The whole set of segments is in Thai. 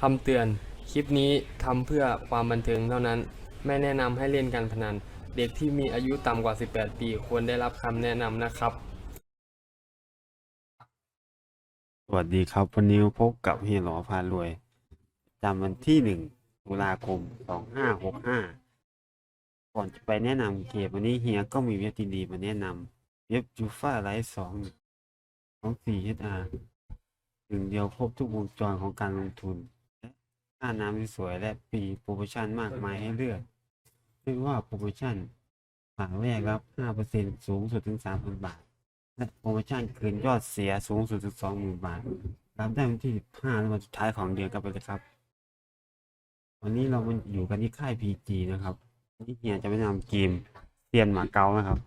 คำเตือน คลิปนี้ทำเพื่อความบันเทิงเท่านั้น ไม่แนะนำให้เล่นการพนัน เด็กที่มีอายุต่ำกว่า 18 ปีควรได้รับคำแนะนำนะครับ สวัสดีครับ วันนี้พบกับเฮียหลอพารวยจำวันที่หนึ่งตุลาคมสองห้าหกห้าก่อนจะไปแนะนำเกมวันนี้เฮียก็มีเว็บดีๆมาแนะนำเว็บจูฟ่าไลท์สองของสี่เออาร์หนึ่งเดียวครบทุกวงจรของการลงทุน ค่าน้ำที่สวยและฟรีโปรโมชั่นมากมายให้เลือกไม่ว่าโปรโมชั่นฝากแรกรับห้าเปอร์เซ็นสูงสุดถึงสามพันบาท และโปรโมชั่นคืนยอดเสียสูงสุดถึงสองหมื่นบาท รับได้วันที่ห้าวันสุดท้ายของเดือนกันไปเลยครับ วันนี้เรามันอยู่กันที่ค่าย PG นะครับนี่เฮียจะไปนำเกมเซียนหมาเก๊านะครับ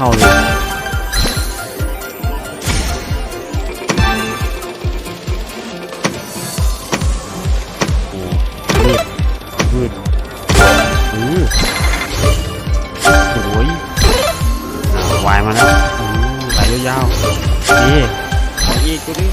เข้าเลยพืดพืดเออสวยาวายมาแล้วอืมไหลยาวๆนี่ขออีกตัวนี้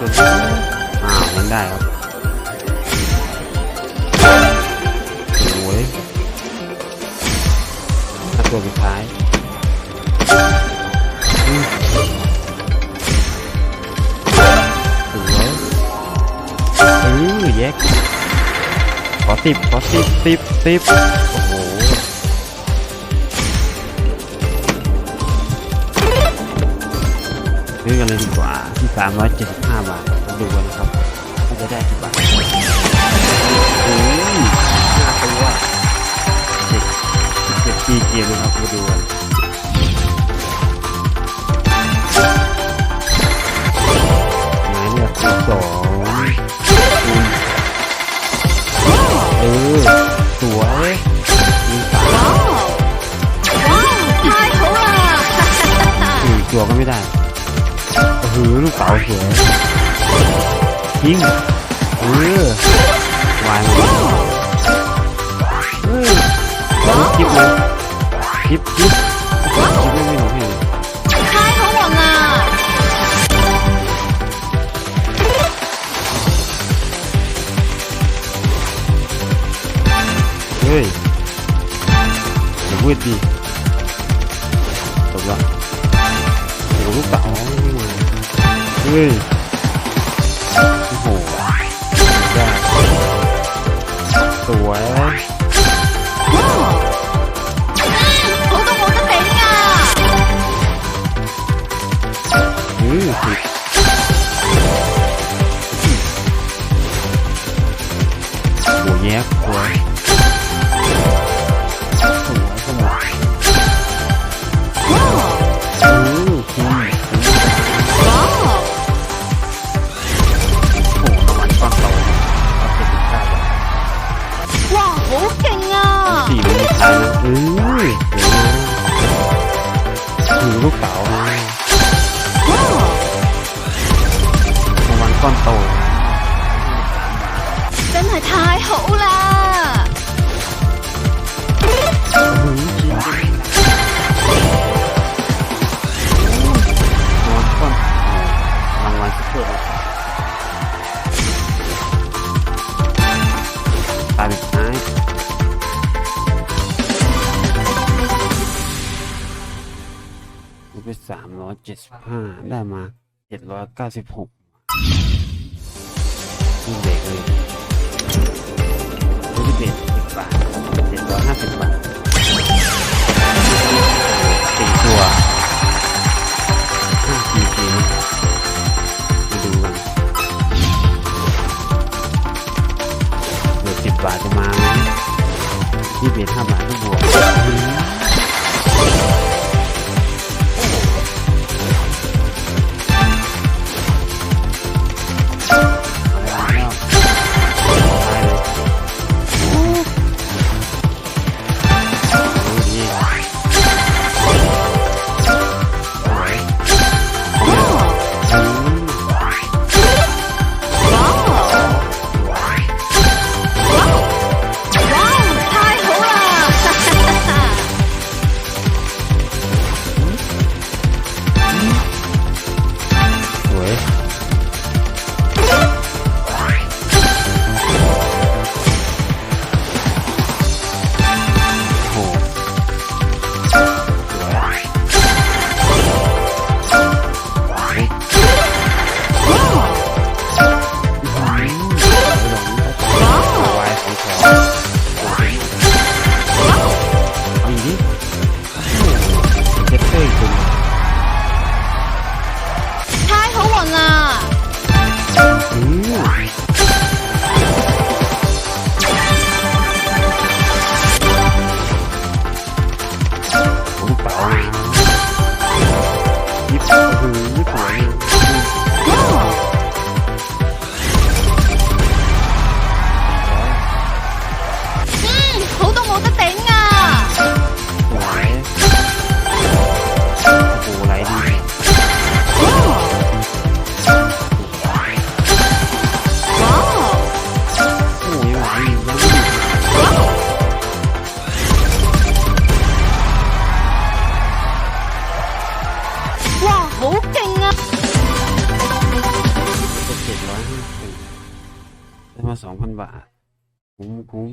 ต่ออีกตัวนี้อ้าวมันได้ครับสวยถ้าตัวสุดท้ายอืมสวยเออแยกขอสิบขอสิบสิบสิบโอ้โหซื้อกันเลยดีกว่า 375 บาทมาดูกันครับว่าจะได้กี่บาทโอ้ยน่าตัวเจ็กเจ็ดปีเกียร์นะครับมาดูกันไหนเนี่ยคูณสองคูณเออสวยมีสามสี่ตัวก็ไม่ได้ อลูกเต๋าสวยยิงเออวายมาเออแล้วคลิปเลยคลิปคลิปคลิปไม่ไม่หนูเห็นค่ายของหวังอ่ะเฮ้ยเดี๋ยวเวทดีจบละเดี๋ยวลูกเต๋า Ui โอ้โหยากสวยอุ้ยผิดโหแยบสวย สี่มันมีท้ายนะอือเดี๋ยวนะถือลูกเสามร้อยเจ็ดสิบห้าได้มาเจ็ดร้อยเก้าสิบหกนี่เด็กเลยนี่เด็กสิบบาทเจ็ดร้อยห้าสิบบาทสี่ตัว คุ้ม